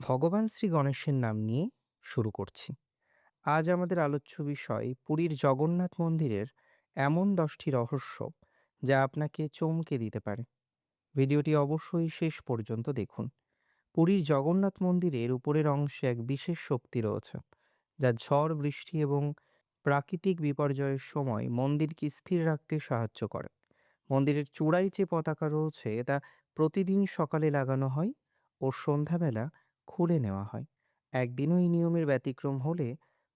ভগবান শ্রী গণেশের নাম নিয়ে শুরু করছি। আজ আমাদের আলোচ্য বিষয় পুরীর জগন্নাথ মন্দিরের এমন দশটি রহস্য যা আপনাকে চমকে দিতে পারে। ভিডিওটি অবশ্যই শেষ পর্যন্ত দেখুন। পুরীর জগন্নাথ মন্দিরের উপরের অংশে এক বিশেষ শক্তি রয়েছে, যা ঝড়, বৃষ্টি এবং প্রাকৃতিক বিপর্যয়ের সময় মন্দিরকে স্থির রাখতে সাহায্য করে। মন্দিরের চূড়ায় যে পতাকা রয়েছে তা প্রতিদিন সকালে লাগানো হয় ও সন্ধ্যাবেলা খুলে নেওয়া হয়। একদিনও এই নিয়মের ব্যতিক্রম হলে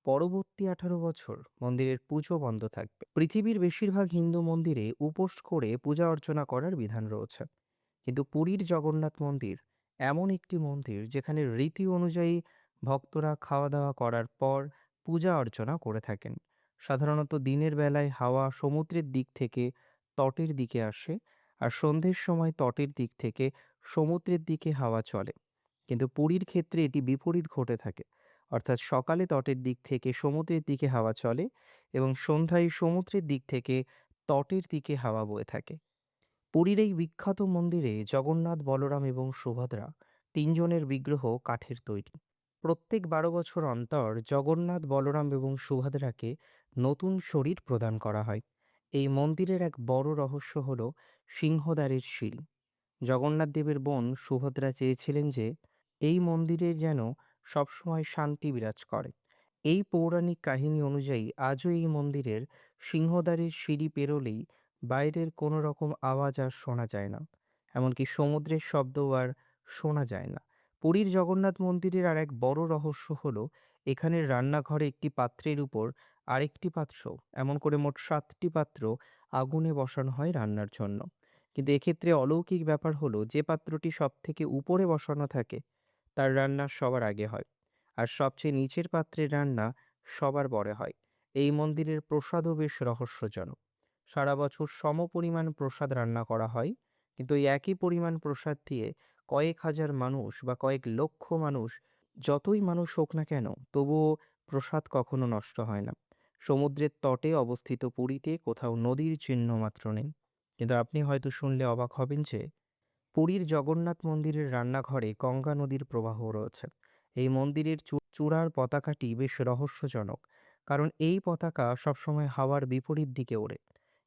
পরবর্তী আঠারো বছর মন্দিরের পুজো বন্ধ থাকবে। পৃথিবীর বেশিরভাগ হিন্দু মন্দিরে উপোস করে পূজা অর্চনা করার বিধান রয়েছে। কিন্তু পুরীর জগন্নাথ মন্দির এমন একটি মন্দির যেখানে রীতি অনুযায়ী ভক্তরা খাওয়া দাওয়া করার পর পূজা অর্চনা করে থাকেন। সাধারণত দিনের বেলায় হাওয়া সমুদ্রের দিক থেকে তটের দিকে আসে আর সন্ধ্যের সময় তটের দিক থেকে সমুদ্রের দিকে হাওয়া চলে। কিন্তু পুরীর ক্ষেত্রে এটি বিপরীত ঘটে থাকে। অর্থাৎ সকালে তটের দিক থেকে সমুদ্রের দিকে হাওয়া চলে এবং সন্ধ্যায় সমুদ্রের দিক থেকে তটের দিকে হাওয়া বয়ে থাকে। পুরীর এই বিখ্যাত মন্দিরে জগন্নাথ, বলরাম এবং সুভদ্রা তিনজনের বিগ্রহ কাঠের তৈরি। প্রত্যেক বারো বছর অন্তর জগন্নাথ, বলরাম এবং সুভদ্রাকে নতুন শরীর প্রদান করা হয়। এই মন্দিরের এক বড় রহস্য হল সিংহদ্বারের শিল জগন্নাথ দেবের বোন সুভদ্রা চেয়েছিলেন যে এই মন্দিরে যেন সবসময় শান্তি বিরাজ করে। এই পৌরাণিক কাহিনী অনুযায়ী আজও এই মন্দিরের সিংহদ্বারের সিঁড়ি পেরোলেই বাইরের কোনো রকম আওয়াজ আর শোনা যায় না। এমনকি সমুদ্রের শব্দও আর শোনা যায় না। পুরীর জগন্নাথ মন্দিরের আর এক বড় রহস্য হলো, এখানের রান্নাঘরে একটি পাত্রের উপর আরেকটি পাত্র, এমন করে মোট সাতটি পাত্র আগুনে বসানো হয় রান্নার জন্য। কিন্তু এক্ষেত্রে অলৌকিক ব্যাপার হলো, যে পাত্রটি সব থেকে উপরে বসানো থাকে তার রান্না সবার আগে হয়। আর সবচেয়ে নিচের পাত্রের রান্না সবার পরে হয়। এই মন্দিরের প্রসাদও বেশ রহস্যজনক। সারা বছর সম পরিমাণ প্রসাদ রান্না করা হয়। কিন্তু এই একই পরিমাণ প্রসাদ দিয়ে কয়েক হাজার মানুষ বা কয়েক লক্ষ মানুষ, যতই মানুষ হোক না কেন, তবুও প্রসাদ কখনো নষ্ট হয় না। সমুদ্রের তটে অবস্থিত পুরীতে কোথাও নদীর চিহ্ন মাত্র নেই। কিন্তু আপনি হয়তো শুনলে অবাক হবেন যে পুরীর জগন্নাথ মন্দিরের রান্নাঘরে গঙ্গা নদীর প্রবাহ রয়েছে। এই মন্দিরের চূড়ার পতাকাটি বেশ রহস্যজনক, কারণ এই পতাকা সবসময় হাওয়ার বিপরীত দিকে ওড়ে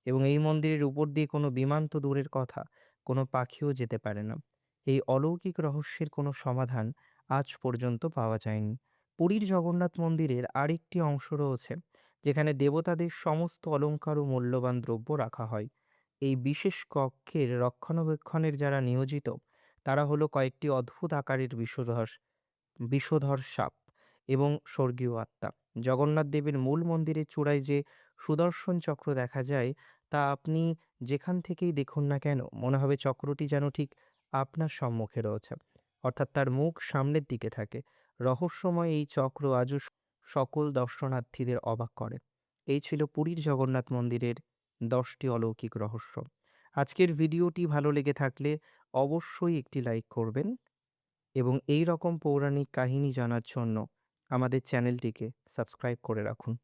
এবং এই মন্দিরের উপর দিয়ে কোনো বিমান তো দূরের কথা, কোনো পাখিও যেতে পারে না। এই অলৌকিক রহস্যের কোনো সমাধান আজ পর্যন্ত পাওয়া যায়নি। পুরীর জগন্নাথ মন্দিরের আরেকটি অংশ রয়েছে, যেখানে দেবতাদের সমস্ত অলঙ্কার ও মূল্যবান দ্রব্য রাখা হয়। এই বিশেষ কক্ষের রক্ষণাবেক্ষণের যারা নিয়োজিত, তারা হলো কয়েকটি অদ্ভুত আকারের বিষধর বিষধর সাপ এবং স্বর্গীয় আত্মা। জগন্নাথ দেবের মূল মন্দিরের চূড়ায় যে সুদর্শন চক্র দেখা যায়, তা আপনি যেখান থেকেই দেখুন না কেন, মনে হবে চক্রটি যেন ঠিক আপনার সম্মুখে রয়েছে। অর্থাৎ তার মুখ সামনের দিকে থাকে। রহস্যময় এই চক্র আজও সকল দর্শনার্থীদের অবাক করে। এই ছিল পুরীর জগন্নাথ মন্দিরের দশটি অলৌকিক রহস্য। আজকের ভিডিওটি ভালো লেগে থাকলে অবশ্যই একটি লাইক করবেন এবং এই রকম পৌরাণিক কাহিনী জানার জন্য আমাদের চ্যানেলটিকে সাবস্ক্রাইব করে রাখুন।